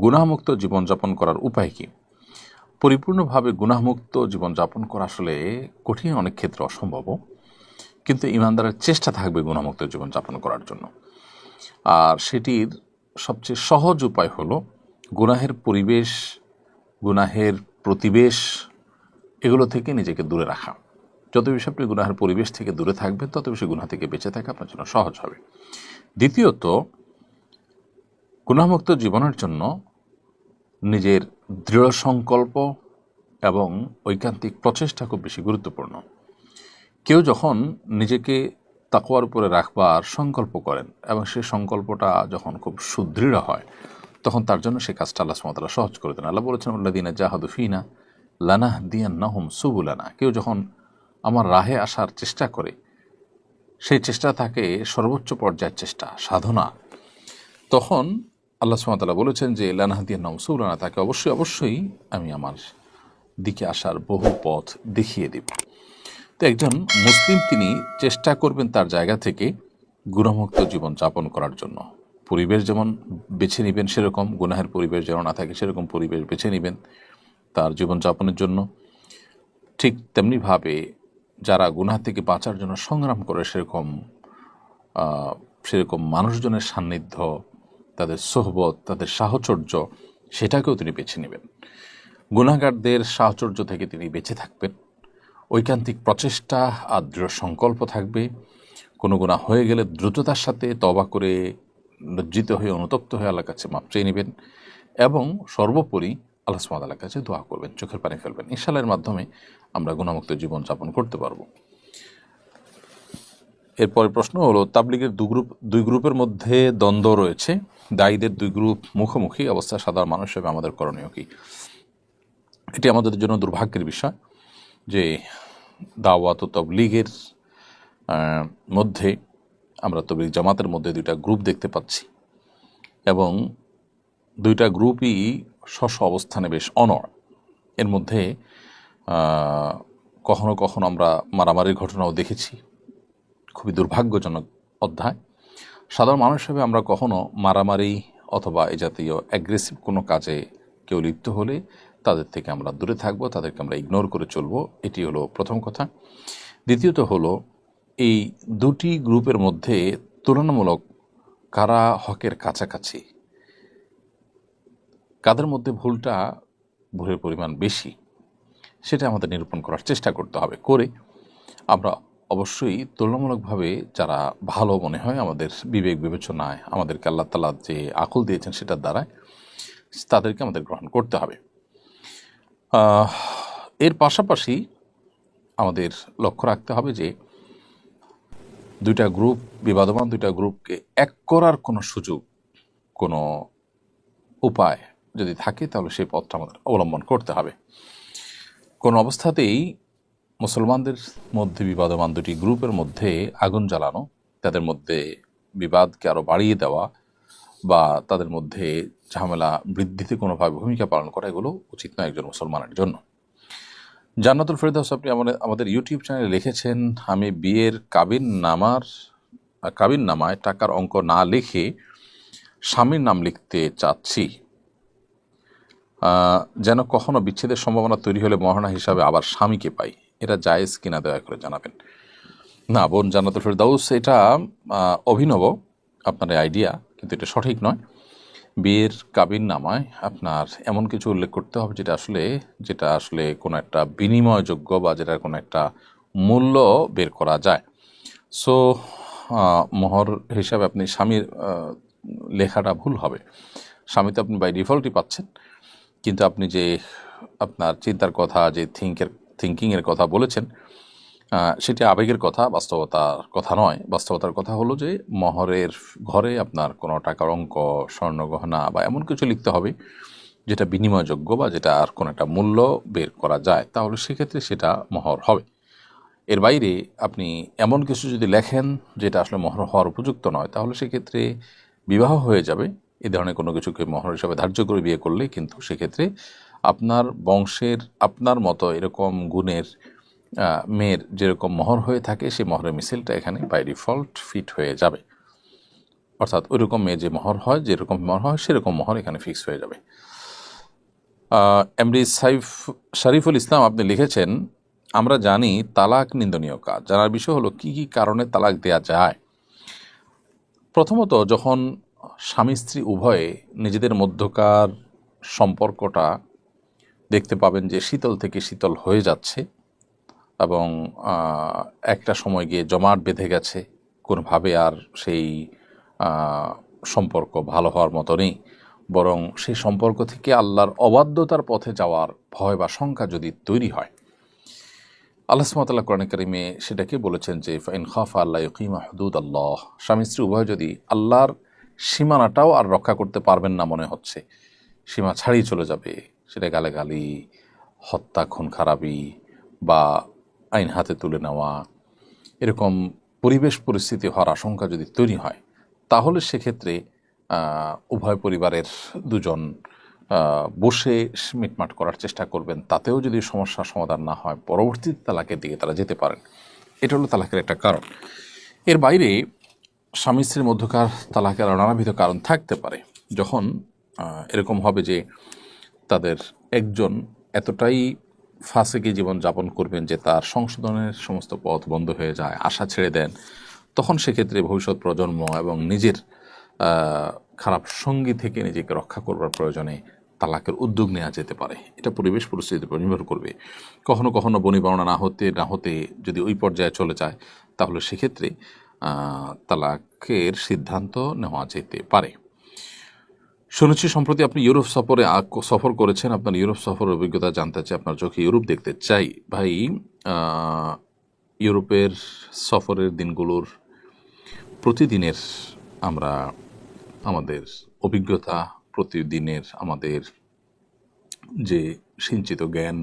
গুনাহমুক্ত জীবনযাপন করার উপায় কি? পরিপূর্ণভাবে গুনাহমুক্ত জীবনযাপন করা আসলে কঠিন অনেক ক্ষেত্রে অসম্ভব। কিন্তু ইমানদারের চেষ্টা থাকবে গুণামুক্ত জীবনযাপন করার জন্য। আর সেটির সবচেয়ে সহজ উপায় হলো গুনাহের পরিবেশ, গুনাহের প্রতিবেশ এগুলো থেকে নিজেকে দূরে রাখা। যত বেশি আপনি গুনাহের পরিবেশ থেকে দূরে থাকবেন, তত বেশি গুনাহ থেকে বেঁচে থাকা আপনার জন্য সহজ হবে। দ্বিতীয়ত গুনাহমুক্ত জীবনের জন্য নিজের দৃঢ় সংকল্প এবং ঐকান্তিক প্রচেষ্টা খুব বেশি গুরুত্বপূর্ণ। কেউ যখন নিজেকে তাকোয়ার উপরে রাখবার সংকল্প করেন এবং সেই সংকল্পটা যখন খুব সুদৃঢ় হয়, তখন তার জন্য সে কাজটা আল্লাহ সুমতাল্লাহ সহজ করে দেন। আল্লাহ বলেছেন উল্লাদিনা জাহাদু ফিনা লানাহ দিয়ান নাহম সুবুলানা। কেউ যখন আমার রাহে আসার চেষ্টা করে, সেই চেষ্টা থাকে সর্বোচ্চ পর্যায়ের চেষ্টা, সাধনা, তখন আল্লাহ সুমতাল্লাহ বলেছেন যে লানাহ দিয়ান নাহম সুবুলানা তাকে অবশ্যই অবশ্যই আমি আমার দিকে আসার বহু পথ দেখিয়ে দেব। তো একজন মুসলিম, তিনি চেষ্টা করবেন তার জায়গা থেকে গুণমুক্ত জীবন যাপন করার জন্য। পরিবেশ যেমন বেছে নেবেন সেরকম, গুনাহের পরিবেশ যেন না থাকে সেরকম পরিবেশ বেছে নেবেন তার জীবনযাপনের জন্য। ঠিক তেমনিভাবে যারা গুনাহ থেকে বাঁচার জন্য সংগ্রাম করে সেরকম সেরকম মানুষজনের সান্নিধ্য তাদের সোহবত, তাদের সাহচর্য, সেটাকেও তিনি বেছে নেবেন। গুণাগারদের সাহচর্য থেকে তিনি বেঁচে থাকবেন। ঐকান্তিক প্রচেষ্টা আর দৃঢ় সংকল্প থাকবে। কোনো গুণা হয়ে গেলে দ্রুততার সাথে তবা করে লজ্জিত হয়ে, অনুতপ্ত হয়ে আল্লাহর কাছে মাপ চেয়ে নেবেন এবং সর্বোপরি আল্লাহ সুমাদ আল্লাহর কাছে দোয়া করবেন। চোখের পানি ফেলবেন। ইনশাল্লাহের মাধ্যমে আমরা গুণামুক্ত জীবন যাপন করতে পারব। এরপরে প্রশ্ন হলো, তাবলিগের দু গ্রুপ দুই গ্রুপের মধ্যে দ্বন্দ্ব রয়েছে। দায়ীদের দুই গ্রুপ মুখোমুখি, অবস্থা সাধারণ মানুষ হিসেবে আমাদের করণীয় কি? এটি আমাদের জন্য দুর্ভাগ্যের বিষয় যে দাওয়াত ও তবলিগের মধ্যে আমরা তবলিগ জামাতের মধ্যে দুইটা গ্রুপ দেখতে পাচ্ছি এবং দুইটা গ্রুপই স্ব স্ব অবস্থানে বেশ অনড়। এর মধ্যে কখনো কখনো আমরা মারামারির ঘটনাও দেখেছি। খুবই দুর্ভাগ্যজনক অধ্যায়। সাধারণ মানুষ হিসেবে আমরা কখনো মারামারি অথবা এ জাতীয় অ্যাগ্রেসিভ কোনো কাজে কেউ লিপ্ত হলে তাদের থেকে আমরা দূরে থাকব, তাদেরকে আমরা ইগনোর করে চলবো, এটি হলো প্রথম কথা। দ্বিতীয়ত হলো, এই দুটি গ্রুপের মধ্যে তুলনামূলক কারা হকের কাছাকাছি? কাদের মধ্যে ভুলটা ভুলের পরিমাণ বেশি? সেটা আমাদের নিরূপণ করার চেষ্টা করতে হবে। করে আমরা অবশ্যই তুলনামূলকভাবে যারা ভালো মনে হয় আমাদের বিবেক বিবেচনায় আমাদেরকে আল্লাহ তালা যে আকল দিয়েছেন সেটার দ্বারায় তাদেরকে আমাদের গ্রহণ করতে হবে। এর পাশাপাশি আমাদের লক্ষ্য রাখতে হবে যে দুইটা গ্রুপ বিবাদমান, দুইটা গ্রুপকে এক করার কোনো সুযোগ, কোনো উপায় যদি থাকে তাহলে সেই পথটা আমাদের অবলম্বন করতে হবে। কোনো অবস্থাতেই মুসলমানদের মধ্যে বিবাদমান দুটি গ্রুপের মধ্যে আগুন জ্বালানো, তাদের মধ্যে বিবাদকে আরও বাড়িয়ে দেওয়া বা তাদের মধ্যে ঝামেলা বৃদ্ধিতে কোনোভাবে ভূমিকা পালন করা, এগুলো উচিত নয় একজন মুসলমানের জন্য। জান্নাতুল ফেরদাউস আপনি আমাদের আমাদের ইউটিউব চ্যানেলে লিখেছেন, আমি বিয়ের কাবিন নামার কাবিন নামায় টাকার অঙ্ক না লিখে স্বামীর নাম লিখতে চাচ্ছি। যেন কখনো বিচ্ছেদের সম্ভাবনা তৈরি হলে মহারণা হিসাবে আবার স্বামীকে পাই। এটা জায়েজ কিনা দয়া করে জানাবেন। না, বোন জান্নাতুল ফেরদাউস, এটা অভিনব আপনার আইডিয়া কিন্তু এটা সঠিক নয়। বিয়ের কাবিন নামায় আপনার এমন কিছু উল্লেখ করতে হবে যেটা আসলে যেটা আসলে কোনো একটা বিনিময়যোগ্য বা যেটার কোনো একটা মূল্য বের করা যায়। সো মোহর হিসাবে আপনি স্বামীর লেখাটা ভুল হবে। স্বামী তো আপনি বাই ডিফল্টই পাচ্ছেন। কিন্তু আপনি যে আপনার চিন্তার কথা, যে থিঙ্কের থিঙ্কিংয়ের কথা বলেছেন সেটি আবেগের কথা, বাস্তবতার কথা নয়। বাস্তবতার কথা হলো যে, মহরের ঘরে আপনার কোনো টাকার অঙ্ক, স্বর্ণ গহনা বা এমন কিছু লিখতে হবে, যেটা বিনিময়যোগ্য বা যেটা আর কোনো একটা মূল্য বের করা যায়, তাহলে সেক্ষেত্রে সেটা মহর হবে। এর বাইরে আপনি এমন কিছু যদি লেখেন, যেটা আসলে মহর হওয়ার উপযুক্ত নয়, তাহলে সেক্ষেত্রে বিবাহ হয়ে যাবে। এ ধরনের কোনো কিছুকে মহর হিসাবে ধার্য করে বিয়ে করলে কিন্তু সেক্ষেত্রে আপনার বংশের আপনার মতো এরকম গুণের মেয়ের যেরকম মহর হয়ে থাকে, সেই মহরের মিছিলটা এখানে বাই ডিফল্ট ফিট হয়ে যাবে। অর্থাৎ ওইরকম মেয়ে যে মহর হয়, যেরকম মহর হয়, সেরকম মহর এখানে ফিক্স হয়ে যাবে। এমডি সাইফ, শরীফুল ইসলাম আপনি লিখেছেন, আমরা জানি তালাক নিন্দনীয় কাজ। জানার বিষয় হলো কি কি কারণে তালাক দেয়া যায়? প্রথমত, যখন স্বামী স্ত্রী উভয়ে নিজেদের মধ্যকার সম্পর্কটা দেখতে পাবেন যে শীতল থেকে শীতল হয়ে যাচ্ছে এবং একটা সময় গিয়ে জমাট বেঁধে গেছে। কোনোভাবে আর সেই সম্পর্ক ভালো হওয়ার মতো নেই। বরং সেই সম্পর্ক থেকে আল্লাহর অবাধ্যতার পথে যাওয়ার ভয় বা শঙ্কা যদি তৈরি হয়, আল্লাহ সুমতাল্লাহ কোরআন করিমে সেটাকে বলেছেন যে, ফাইন খাফা আল্লাহ ইকিমা হদুদ আল্লাহ। স্বামী স্ত্রী, উভয় যদি আল্লাহর সীমানাটাও আর রক্ষা করতে পারবেন না মনে হচ্ছে, সীমা ছাড়িয়ে চলে যাবে সেটা গালাগালি, হত্যা খুন খারাপি বা আইন হাতে তুলে নেওয়া, এরকম পরিবেশ পরিস্থিতি হওয়ার আশঙ্কা যদি তৈরি হয়, তাহলে সেক্ষেত্রে উভয় পরিবারের দুজন বসে মিটমাট করার চেষ্টা করবেন। তাতেও যদি সমস্যার সমাধান না হয় পরবর্তীতে তালাকের দিকে তারা যেতে পারেন। এটা হলো তালাকের একটা কারণ। এর বাইরে, স্বামী স্ত্রীর মধ্যকার তালাকের নানাবিধ কারণ থাকতে পারে। যখন এরকম হবে যে তাদের একজন এতটাই ফাঁসেকে জীবন যাপন করবেন যে তার সংশোধনের সমস্ত পথ বন্ধ হয়ে যায়, আশা ছেড়ে দেন, তখন সেক্ষেত্রে ভবিষ্যৎ প্রজন্ম এবং নিজের খারাপ সঙ্গী থেকে নিজেকে রক্ষা করবার প্রয়োজনে তালাকের উদ্যোগ নেওয়া যেতে পারে। এটা পরিবেশ পরিস্থিতির উপর নির্ভর করবে। কখনো কখনো বনিবর্ণনা না হতে না হতে যদি ওই পর্যায়ে চলে যায়, তাহলে সেক্ষেত্রে তালাকের সিদ্ধান্ত নেওয়া যেতে পারে। শুনেছি, সম্প্রতি আপনি ইউরোপ সফরে সফর করেছেন। আপনার ইউরোপ সফরের অভিজ্ঞতা জানতে চাই, আপনার চোখে ইউরোপ দেখতে চাই। ভাই ইউরোপের সফরের দিনগুলোর প্রতিদিনের আমরা আমাদের অভিজ্ঞতা, প্রতিদিনের আমাদের যে সিঞ্চিত জ্ঞান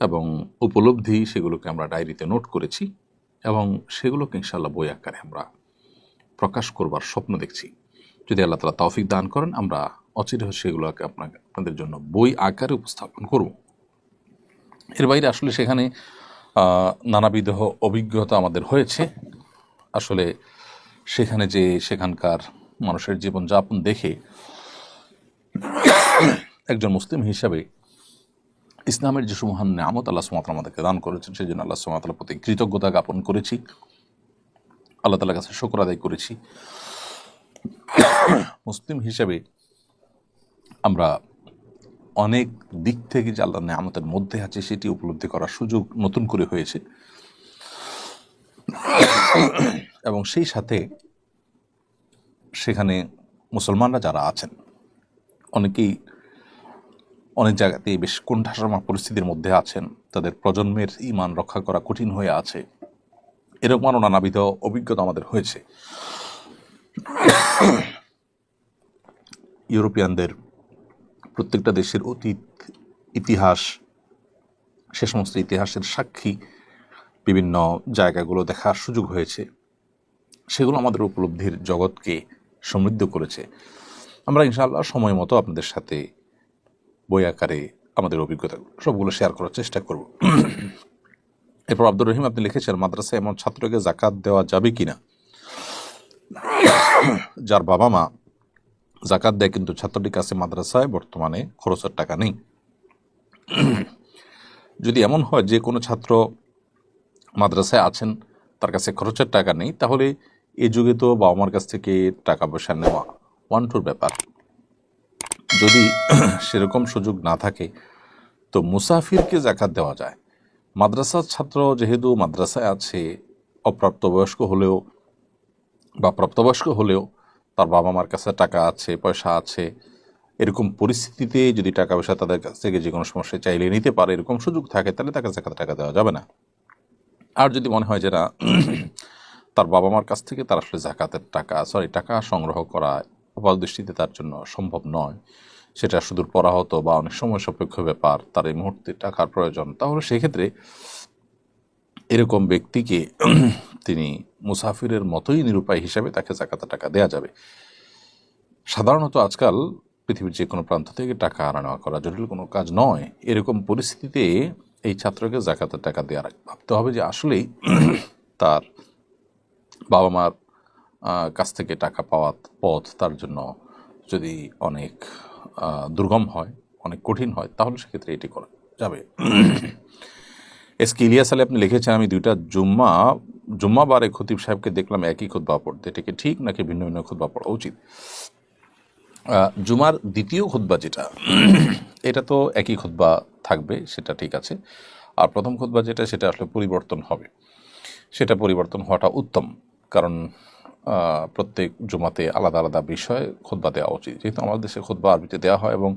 এবং উপলব্ধি, সেগুলোকে আমরা ডায়েরিতে নোট করেছি এবং সেগুলোকে ইনশাল্লাহ বই আকারে আমরা প্রকাশ করবার স্বপ্ন দেখছি। যদি আল্লাহ তালা তৌফিক দান করেন, আমরা অচিরে সেগুলোকে আপনাকে, আপনাদের জন্য বই আকারে উপস্থাপন করব। এর বাইরে আসলে সেখানে নানাবিধ অভিজ্ঞতা আমাদের হয়েছে। আসলে সেখানে যে সেখানকার মানুষের জীবনযাপন দেখে একজন মুসলিম হিসাবে ইসলামের যে সুমহান নামত আল্লাহ সুমাত আমাদেরকে দান করেছেন সেই জন্য আল্লাহ সুমাতার প্রতি কৃতজ্ঞতা জ্ঞাপন করেছি। আল্লাহ তালার কাছে শকর আদায় করেছি। মুসলিম হিসেবে আমরা অনেক দিক থেকে যে আল্লাহ নেয়ামতের মধ্যে আছে, সেটি উপলব্ধি করার সুযোগ নতুন করে হয়েছে। এবং সেই সাথে সেখানে মুসলমানরা যারা আছেন, অনেকেই অনেক জায়গাতেই বেশ কোণঠাসামা পরিস্থিতির মধ্যে আছেন, তাদের প্রজন্মের ইমান রক্ষা করা কঠিন হয়ে আছে। এরকম আরও নানাবিধ অভিজ্ঞতা আমাদের হয়েছে। ইউরোপিয়ানদের প্রত্যেকটা দেশের অতীত, ইতিহাস, সে সমস্ত ইতিহাসের সাক্ষী বিভিন্ন জায়গাগুলো দেখার সুযোগ হয়েছে। সেগুলো আমাদের উপলব্ধির জগৎকে সমৃদ্ধ করেছে। আমরা ইনশাআল্লাহ সময় মতো আপনাদের সাথে বই আকারে আমাদের অভিজ্ঞতাগুলো সবগুলো শেয়ার করার চেষ্টা করব। এরপর আব্দুর রহিম, আপনি লিখেছেন, মাদ্রাসায় এমন ছাত্রকে জাকাত দেওয়া যাবে কিনা? যার বাবা মা জাকাত দেয়, কিন্তু ছাত্রটির কাছে মাদ্রাসায় বর্তমানে খরচের টাকা নেই। যদি এমন হয়, যে কোনো ছাত্র মাদ্রাসায় আছেন, তার কাছে খরচের টাকা নেই, তাহলে এ যুগে তো বাবা মার কাছ থেকে টাকা পয়সা নেওয়া ওয়ান টুর ব্যাপার। যদি সেরকম সুযোগ না থাকে, তো মুসাফিরকে জাকাত দেওয়া যায়। মাদ্রাসার ছাত্র যেহেতু মাদ্রাসায় আছে, অপ্রাপ্তবয়স্ক হলেও বা প্রাপ্তবয়স্ক হলেও তার বাবা মার কাছে টাকা আছে, পয়সা আছে, এরকম পরিস্থিতিতে যদি টাকা পয়সা তাদের কাছ থেকে যে কোনো সমস্যায় চাইলে নিতে পারে, এরকম সুযোগ থাকে, তাহলে তাকে জাকাত টাকা দেওয়া যাবে না। আর যদি মনে হয় যে না, তার বাবা মার কাছ থেকে তার আসলে জাকাতের টাকা সরি টাকা সংগ্রহ করা আপাত দৃষ্টিতে তার জন্য সম্ভব নয়, সেটা সুদূর পরাহত বা অনেক সময় সাপেক্ষ ব্যাপার, তার এই মুহূর্তে টাকার প্রয়োজন, তাহলে সেক্ষেত্রে এরকম ব্যক্তিকে তিনি মুসাফিরের মতোই নিরুপায় হিসাবে তাকে জাকাতের টাকা দেয়া যাবে। সাধারণত আজকাল পৃথিবীর যে কোনো প্রান্ত থেকে টাকা আনা নেওয়া করা জটিল কোনো কাজ নয়। এরকম পরিস্থিতিতে এই ছাত্রকে জাকাতের টাকা দেওয়ার ভাবতে হবে যে আসলেই তার বাবা মার কাছ থেকে টাকা পাওয়ার পথ তার জন্য যদি অনেক দুর্গম হয়, অনেক কঠিন হয়, তাহলে সেক্ষেত্রে এটি করা যাবে। এস কে ইলিয়াস আলী আপনি লিখেছেন, আমি দুইটা জুম্মা জুম্মাবারে খতিব সাহেবকে দেখলাম একই খুতবা পড়তে। এটাকে ঠিক নাকি ভিন্ন ভিন্ন খুতবা পড়া উচিত? জুমার দ্বিতীয় খুতবা যেটা, এটা তো একই খুতবা থাকবে, সেটা ঠিক আছে। আর প্রথম খুতবা যেটা, সেটা আসলে পরিবর্তন হবে। সেটা পরিবর্তন হওয়াটা উত্তম, কারণ প্রত্যেক জুমাতে আলাদা আলাদা বিষয়ে খুতবা দেওয়া উচিত। যেহেতু আমাদের দেশে খুতবা আরবিতে দেওয়া হয় এবং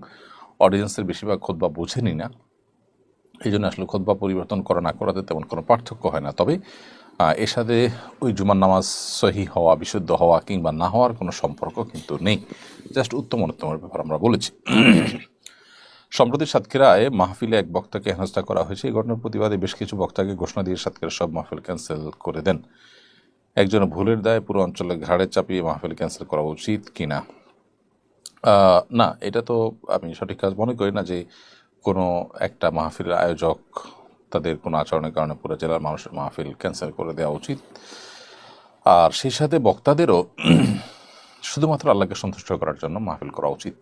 অডিয়েন্সের বেশিরভাগ খুতবা বোঝেনি না এই জন্য আসলে খোদবা পরিবর্তন করা না করাতে তেমন কোনো পার্থক্য হয় না। তবে এর সাথে ওই জুমার নামাজ সহি হওয়া, বিশুদ্ধ হওয়া কিংবা না হওয়ার কোনো সম্পর্ক কিন্তু নেই। জাস্ট উত্তম অনুত্তমের ব্যাপার আমরা বলেছি। সম্প্রতি সাতক্ষীরায় মাহফিলে এক বক্তাকে হেনস্থা করা হয়েছে। এই ঘটনার প্রতিবাদে বেশ কিছু বক্তাকে ঘোষণা দিয়ে সাতক্ষীরা সব মাহফিল ক্যান্সেল করে দেন। একজন ভুলের দায় পুরো অঞ্চলে ঘাড়ে চাপিয়ে মাহফিল ক্যান্সেল করা উচিত কিনা? না, এটা তো আমি সঠিক কাজ মনে করি না যে কোনো একটা মাহফিলের আয়োজক তাদের কোনো আচরণের কারণে পুরো জেলার মানুষের মাহফিল ক্যান্সেল করে দেওয়া উচিত। আর সেই সাথে বক্তাদেরও শুধুমাত্র আল্লাহকে সন্তুষ্ট করার জন্য মাহফিল করা উচিত।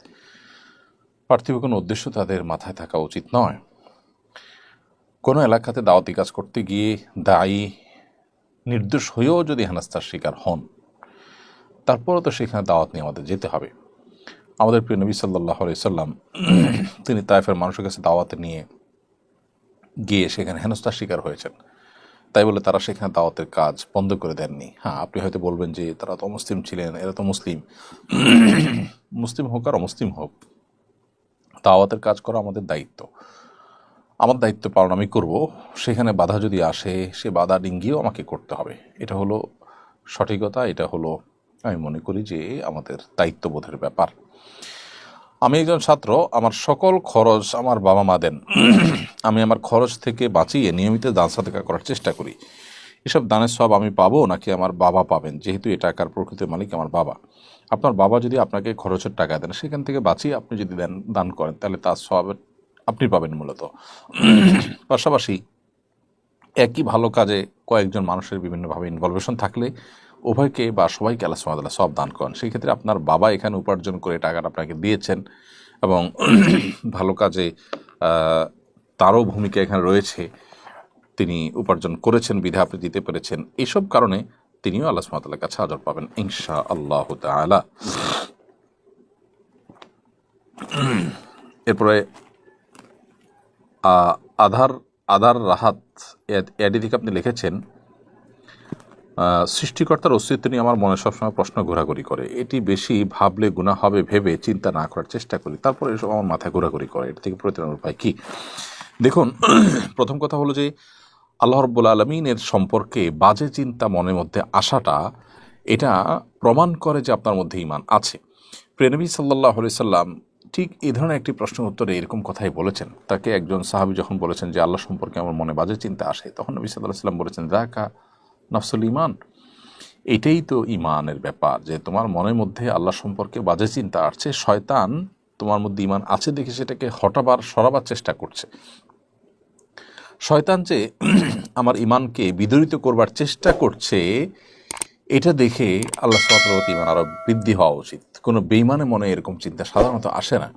পার্থিব কোনো উদ্দেশ্য তাদের মাথায় থাকা উচিত নয়। কোনো এলাকাতে দাওয়াতি কাজ করতে গিয়ে দায়ী, নির্দোষ হয়েও যদি হেনাস্তার শিকার হন, তারপরও তো সেখানে দাওয়াত নিয়ে আমাদের যেতে হবে। আমাদের প্রিয় নবী সাল্লাহ সাল্লাম, তিনি তাইফের মানুষের কাছে দাওয়াতে নিয়ে গিয়ে সেখানে হেনস্থার শিকার হয়েছেন। তাই বলে তারা সেখানে দাওয়াতের কাজ বন্ধ করে দেননি। হ্যাঁ আপনি হয়তো বলবেন যে তারা তো মুসলিম ছিলেন, এরা তো মুসলিম। মুসলিম হোক আর অমুসলিম হোক, দাওয়াতের কাজ করা আমাদের দায়িত্ব। আমার দায়িত্ব পালন আমি করব। সেখানে বাধা যদি আসে, সে বাধা ডিঙ্গিয়েও আমাকে করতে হবে। এটা হলো সঠিকতা, এটা হলো আমি মনে করি যে আমাদের দায়িত্ববোধের ব্যাপার। আমি একজন ছাত্র, আমার সকল খরচ আমার বাবা মা দেন। আমি আমার খরচ থেকে বাঁচিয়ে নিয়মিত দান সাদেকা করার চেষ্টা করি। এসব দানের সব আমি পাবো নাকি আমার বাবা পাবেন? যেহেতু এ টাকার প্রকৃত মালিক আমার বাবা। আপনার বাবা যদি আপনাকে খরচের টাকা দেন, সেখান থেকে বাঁচিয়ে আপনি যদি দেন, দান করেন, তাহলে তার সব আপনি পাবেন মূলত। পাশাপাশি একই ভালো কাজে কয়েকজন মানুষের বিভিন্নভাবে ইনভলভেশন থাকলে উভয়কে বা সবাইকে আল্লাহ সুমাদাল্লাহ সব দান করেন। সেই ক্ষেত্রে আপনার বাবা এখানে উপার্জন করে টাকাটা আপনাকে দিয়েছেন এবং ভালো কাজে তারও ভূমিকা এখানে রয়েছে। তিনি উপার্জন করেছেন, বিধা দিতে পেরেছেন। এইসব কারণে তিনিও আল্লাহ সুমাতাল্লাহ কাছে আজর পাবেন ইনশা আল্লাহ তালা এরপরে আধার আধার রাহাত এডি থেকে আপনি লিখেছেন সৃষ্টিকর্তার অস্তিত্ব নিয়ে আমার মনে সবসময় প্রশ্ন ঘোরাঘুরি করে। এটি বেশি ভাবলে গুণা হবে ভেবে চিন্তা না করার চেষ্টা করি। তারপরে এসব আমার মাথায় ঘোরাঘুরি করে। এটা থেকে প্রতিরোধের উপায় কী? দেখুন, প্রথম কথা হলো যে, আল্লাহ রব্বুল আলমিনের সম্পর্কে বাজে চিন্তা মনের মধ্যে আসাটা এটা প্রমাণ করে যে আপনার মধ্যে ইমান আছে। প্রেনবী সাল্লাহ সাল্লাম ঠিক এই ধরনের একটি প্রশ্নের উত্তরে এরকম কথাই বলেছেন। তাকে একজন সাহাবি যখন বলেছেন যে, আল্লাহ সম্পর্কে আমার মনে বাজে চিন্তা আসে, তখন নবী সাল্লাহ সাল্লাম বলেছেন রাকা নফসুল ইমান এটাই তো ইমানের ব্যাপার যে তোমার মনের মধ্যে আল্লাহ সম্পর্কে বাজে চিন্তা আসছে, শয়তান তোমার মধ্যে ইমান আছে দেখে সেটাকে হটাবার, সরাবার চেষ্টা করছে। শয়তান যে আমার ইমানকে বিদরিত করবার চেষ্টা করছে, এটা দেখে আল্লাহ সালাত ইমান আরও বৃদ্ধি হওয়া উচিত। কোনো বেইমানে মনে এরকম চিন্তা সাধারণত আসে না।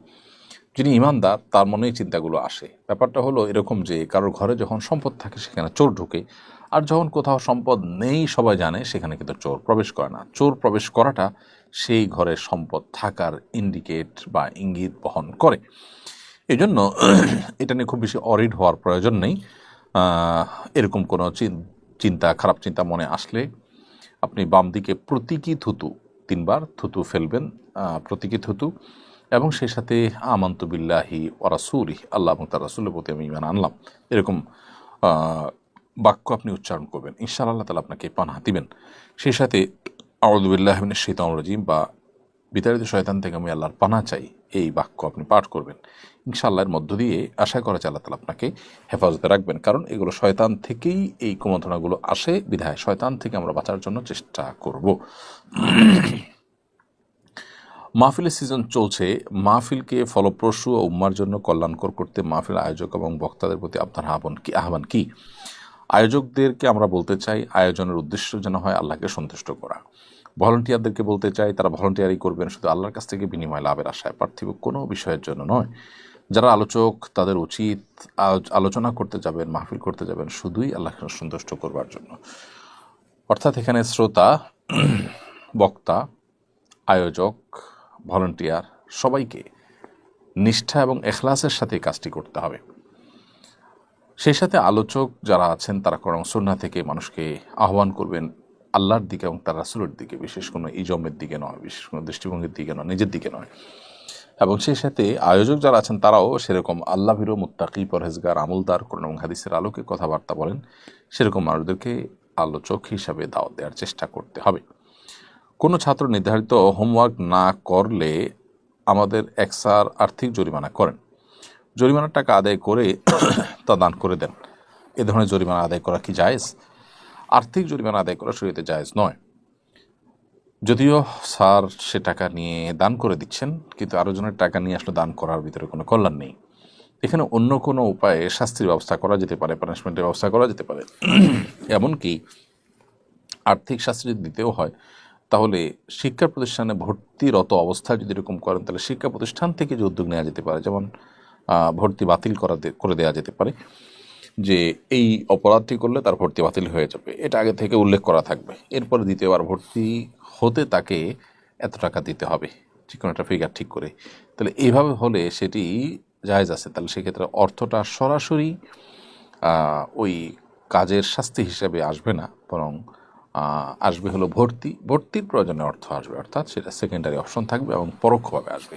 যিনি ইমানদার তার মনেই চিন্তাগুলো আসে। ব্যাপারটা হলো এরকম যে কারোর ঘরে যখন সম্পদ থাকে, সেখানে চোর ঢুকে। আর যখন কোথাও সম্পদ নেই, সবাই জানে সেখানে কিন্তু চোর প্রবেশ করে না। চোর প্রবেশ করাটা সেই ঘরে সম্পদ থাকার ইন্ডিকেট বা ইঙ্গিত বহন করে। এই জন্য এটা নিয়ে খুব বেশি অরিড হওয়ার প্রয়োজন নেই। এরকম কোনো চিন- চিন্তা, খারাপ চিন্তা মনে আসলে আপনি বাম দিকে প্রতীকী থুতু তিনবার থুতু ফেলবেন প্রতীকী থুতু এবং সেই সাথে আমন্ত বিল্লাহি ওরাসুলি আল্লাহ এবং তার রাসুলের প্রতি আমি ইমান আনলাম। এরকম বাক্য আপনি উচ্চারণ করবেন। ইনশাআল্লাহ তালা আপনাকে পানা দিবেন। সেই সাথে আউদুবিল্লাহমিন শৈতান রাজিম বা বিতাড়িত শয়তান থেকে আমি আল্লাহর পানা চাই, এই বাক্য আপনি পাঠ করবেন। ইনশাআল্লাহর মধ্য দিয়ে আশা করা যায় আল্লাহ তালা আপনাকে হেফাজতে রাখবেন। কারণ এগুলো শয়তান থেকেই এই কুমন্ত্রণাগুলো আসে। বিধায় শয়তান থেকে আমরা বাঁচার জন্য চেষ্টা করব। মাহফিলের সিজন চলছে। মাহফিলকে ফলপ্রসূ ও উম্মার জন্য কল্যাণকর করতে মাহফিল আয়োজক এবং বক্তাদের প্রতি আপনার আহ্বান কি আহ্বান কি? আয়োজকদেরকে আমরা বলতে চাই, আয়োজনের উদ্দেশ্য যেন হয় আল্লাহকে সন্তুষ্ট করা। ভলেন্টিয়ারদেরকে বলতে চাই, তারা ভলেন্টিয়ারই করবেন শুধু আল্লাহর কাছ থেকে বিনিময় লাভের আশায়। পার্থিব কোনো বিষয়ের জন্য নয়। যারা আলোচক, তাদের উচিত আলোচনা করতে যাবেন, মাহফিল করতে যাবেন, শুধুই আল্লাহকে সন্তুষ্ট করবার জন্য। অর্থাৎ এখানে শ্রোতা, বক্তা, আয়োজক, ভলেন্টিয়ার, সবাইকে নিষ্ঠা এবং এখলাসের সাথে কাজটি করতে হবে। সেই সাথে আলোচক যারা আছেন, তারা করং সুন্না থেকে মানুষকে আহ্বান করবেন আল্লাহর দিকে এবং তার রাসুলের দিকে, বিশেষ কোনো ইজমের দিকে নয়, বিশেষ কোনো দৃষ্টিভঙ্গির দিকে নয়, নিজের দিকে নয়। এবং সেই সাথে আয়োজক যারা আছেন, তারাও সেরকম আল্লাহ ভিরো মুত্তাকি, পরহেজগার, আমলদার, কোরআন এবং হাদিসের আলোকে কথাবার্তা বলেন, সেরকম মানুষদেরকে আলোচক হিসাবে দাওয়াত দেওয়ার চেষ্টা করতে হবে। কোনো ছাত্র নির্ধারিত হোমওয়ার্ক না করলে আমাদের একসার আর্থিক জরিমানা করেন। জরিমানার টাকা আদায় করে তা দান করে দেন। এ ধরনের জরিমানা আদায় করা কি জায়েজ? আর্থিক জরিমানা আদায় করা শরীয়তে জায়েজ নয়। যদিও স্যার সে টাকা নিয়ে দান করে দিচ্ছেন, কিন্তু আরও জনের টাকা নিয়ে আসলে দান করার ভিতরে কোনো কল্যাণ নেই। এখানে অন্য কোনো উপায়ে শাস্তির ব্যবস্থা করা যেতে পারে পানিশমেন্টের ব্যবস্থা করা যেতে পারে। এমনকি আর্থিক শাস্তি যদি দিতেও হয়, তাহলে শিক্ষা প্রতিষ্ঠানে ভর্তিরত অবস্থায় যদি এরকম করেন, তাহলে শিক্ষা প্রতিষ্ঠান থেকে যে উদ্যোগ নেওয়া যেতে পারে, যেমন ভর্তি বাতিল করা করে দেওয়া যেতে পারে যে এই অপরাধটি করলে তার ভর্তি বাতিল হয়ে যাবে। এটা আগে থেকে উল্লেখ করা থাকবে। এরপরে দ্বিতীয়বার ভর্তি হতে তাকে এত টাকা দিতে হবে যে কোনো একটা ফিগার ঠিক করে। তাহলে এইভাবে হলে সেটি জায়েজ আছে। তাহলে সেক্ষেত্রে অর্থটা সরাসরি ওই কাজের শাস্তি হিসেবে আসবে না, বরং আসবে হলো ভর্তি। ভর্তির প্রয়োজনে অর্থ আসবে, অর্থাৎ সেটা সেকেন্ডারি অপশন থাকবে এবং পরোক্ষভাবে আসবে।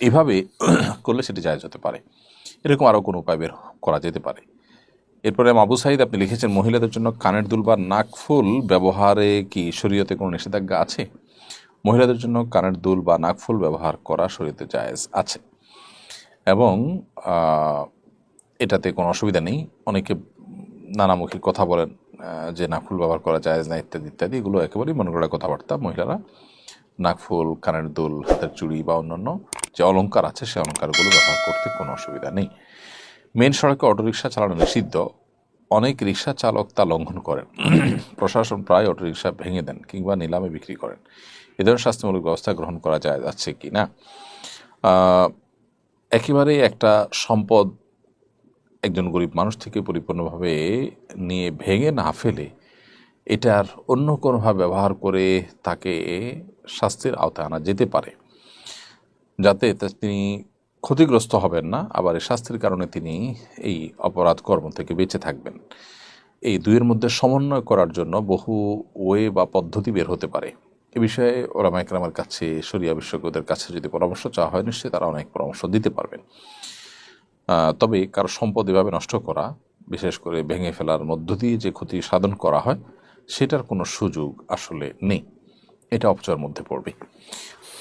এভাবে করলে সেটি জায়েজ হতে পারে। এরকম আরও কোনো উপায় বের করা যেতে পারে। এরপরে আবু সাইদ আপনি লিখেছেন, মহিলাদের জন্য কানের দুল বা নাকফুল ব্যবহারে কি শরীয়তে কোনো নিষেধাজ্ঞা আছে? মহিলাদের জন্য কানের দুল বা নাকফুল ব্যবহার করা শরীয়তে জায়েজ আছে। এবং এটাতে কোনো অসুবিধা নেই। অনেকে নানামুখী কথা বলেন যে নাকফুল ব্যবহার করা যায় না, ইত্যাদি ইত্যাদি। এগুলো একেবারেই মনে করা কথাবার্তা। মহিলারা নাকফুল কানের দুল, হাতের চুড়ি বা অন্যান্য যে অলংকার আছে সে অলংকারগুলো ব্যবহার করতে কোনো অসুবিধা নেই। মেন সড়কে অটোরিকশা চালানো নিষিদ্ধ। অনেক রিক্সা চালক তা লঙ্ঘন করেন। প্রশাসন প্রায় অটোরিকশা ভেঙে দেন কিংবা নিলামে বিক্রি করেন। এ ধরনের শাস্তিমূলক ব্যবস্থা গ্রহণ করা যায়, যাচ্ছে কি না? একেবারেই একটা সম্পদ একজন গরিব মানুষ থেকে পরিপূর্ণভাবে নিয়ে ভেঙে না ফেলে, এটার অন্য কোনোভাবে ব্যবহার করে তাকে শাস্তির আওতায় আনা যেতে পারে। যাতে তিনি ক্ষতিগ্রস্ত হবেন না, আবার এই শাস্তির কারণে তিনি এই অপরাধ কর্ম থেকে বেঁচে থাকবেন। এই দুইয়ের মধ্যে সমন্বয় করার জন্য বহু ওয়ে বা পদ্ধতি বের হতে পারে। এ বিষয়ে ওরামা একরামের কাছে, শরিয়া বিশেষজ্ঞদের কাছে যদি পরামর্শ চাওয়া হয়, নিশ্চয়ই তারা অনেক পরামর্শ দিতে পারবেন। তবে কারও সম্পদ এভাবে নষ্ট করা, বিশেষ করে ভেঙে ফেলার মধ্য দিয়ে যে ক্ষতি সাধন করা হয়, সেটার কোনো সুযোগ আসলে নেই। এটা অপচয়ের মধ্যে পড়বে।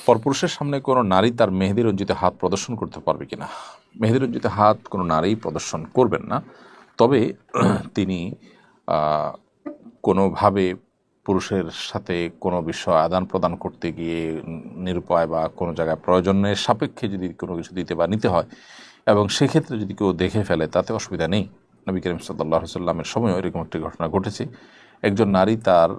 পরপুরুষের সামনে কোনো নারী তার মেহেদি রঞ্জিত হাত প্রদর্শন করতে পারবে কিনা? মেহেদি রঞ্জিত হাত কোনো নারী প্রদর্শন করবেন না। তবে তিনি কোনোভাবে পুরুষের সাথে কোনো বিষয় আদান প্রদান করতে গিয়ে নিরুপায় বা কোনো জায়গায় প্রয়োজনের সাপেক্ষে যদি কোনো কিছু দিতে বা নিতে হয়, এবং সেক্ষেত্রে যদি কেউ দেখে ফেলে, তাতে অসুবিধা নেই। নবী করিম সাল্লাহ সাল্লামের সময়ও এরকম একটি ঘটনা ঘটেছে। একজন নারী তার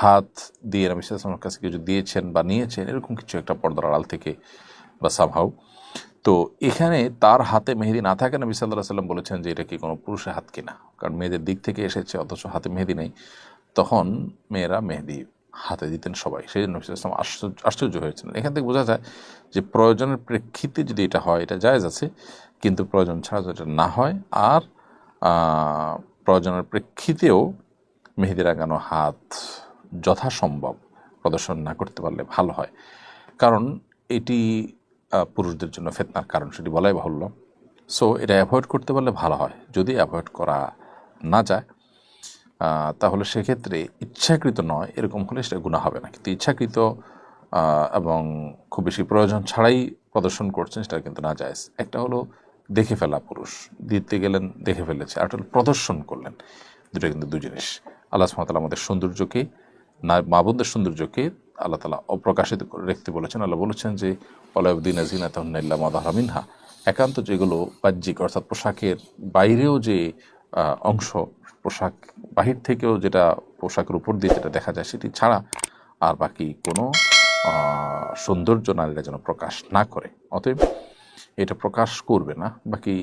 হাত দিয়ে নবী সাল্লামের কাছে কিছু দিয়েছেন বা নিয়েছেন, এরকম কিছু একটা পর্দার আড়াল থেকে বা সামহাও তো এখানে তার হাতে মেহেদি না থাকে, নবী সাল্লাহ সাল্লাম বলেছেন যে এটা কি কোনো পুরুষের হাত কিনা? কারণ মেয়েদের দিক থেকে এসেছে, অথচ হাতে মেহেদি নেই। তখন মেয়েরা মেহেদি হাতে দিতেন সবাই। সেই জন্য সাল্লাল্লাহু আশ্চর্য আশ্চর্য হয়েছিলেন। এখান থেকে বোঝা যায় যে প্রয়োজনের প্রেক্ষিতে যদি এটা হয়, এটা জায়জ আছে, কিন্তু প্রয়োজন ছাড়া যদি না হয়, আর প্রয়োজনের প্রেক্ষিতেও মেহেদি রাগানো হাত যথাসম্ভব প্রদর্শন না করতে পারলে ভালো হয়। কারণ এটি পুরুষদের জন্য ফেতনার কারণ সেটি বলাই বাহুল্য। সো এটা অ্যাভয়েড করতে পারলে ভালো হয়। যদি অ্যাভয়েড করা না যায় তাহলে সেক্ষেত্রে ইচ্ছাকৃত নয়। এরকম হলে সেটা গুণা হবে না। কিন্তু ইচ্ছাকৃত এবং খুব বেশি প্রয়োজন ছাড়াই প্রদর্শন করছেন সেটা কিন্তু না যায় একটা হলো দেখে ফেলা পুরুষ। দিতে গেলেন, দেখে ফেলেছে। আর প্রদর্শন করলেন। দুটো কিন্তু দু জিনিস। আল্লাহ সুমতাল আমাদের সৌন্দর্যকে, না মা বোনদের সৌন্দর্যকে আল্লাহ তালা অপ্রকাশিত রাখতে বলেছেন। আল্লাহ বলেছেন যে অলাউদ্দিন আজিনা তহন্নাল্লা মাদাহরা মিনহা। একান্ত যেগুলো বাহ্যিক, অর্থাৎ পোশাকের বাইরেও যে অংশ, পোশাক বাহির থেকেও যেটা পোশাকের উপর দিয়ে যেটা দেখা যায় সেটি ছাড়া আর বাকি কোনো সৌন্দর্য নারীরা যেন প্রকাশ না করে। অতএব এটা প্রকাশ করবে না। বাকি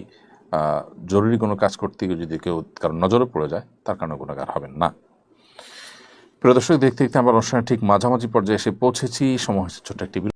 জরুরি কোনো কাজ করতে গিয়ে যদি কেউ কারণ নজরে পড়ে যায়, তার কারণে গুণাগার হবেন না প্রিয় দর্শক, দেখতে দেখতে আমরা অনুষ্ঠানের ঠিক মাঝামাঝি পর্যায়ে এসে পৌঁছেছি সময় হচ্ছে ছোট্ট একটি।